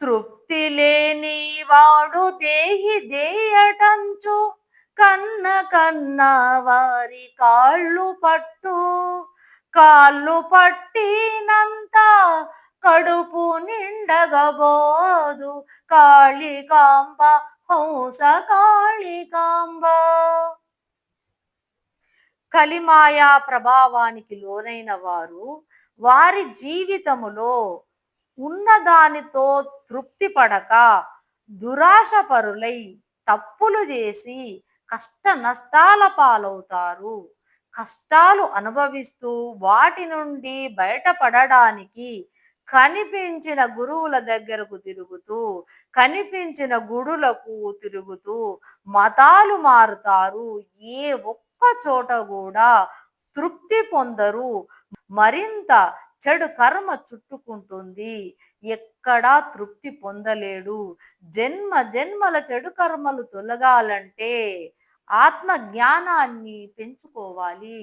తృప్తి లేని వాడు దేహి దేయటంచు కన్న కన్న వారి కాళ్ళు పట్టు. కాళ్ళు పట్టినంత కడుపు నిండగబోదు. కాళికాంబ హంస కాళికాంబ కలిమాయా ప్రభావానికి లోనైన వారు వారి జీవితములో ఉన్నదానితో తృప్తి పడక దురాశపరులై తప్పులు చేసి కష్ట నష్టాల పాలవుతారు. కష్టాలు అనుభవిస్తూ వాటి నుండి బయటపడడానికి కనిపించిన గురువుల దగ్గరకు తిరుగుతూ కనిపించిన గుడులకు తిరుగుతూ మతాలు మారుతారు. ఏ ఒక్క చోట కూడా తృప్తి పొందరు. మరింత చెడు కర్మ చుట్టుకుంటుంది. ఎక్కడా తృప్తి పొందలేడు. జన్మ జన్మల చెడు కర్మలు తొలగాలంటే ఆత్మ జ్ఞానాన్ని పెంచుకోవాలి.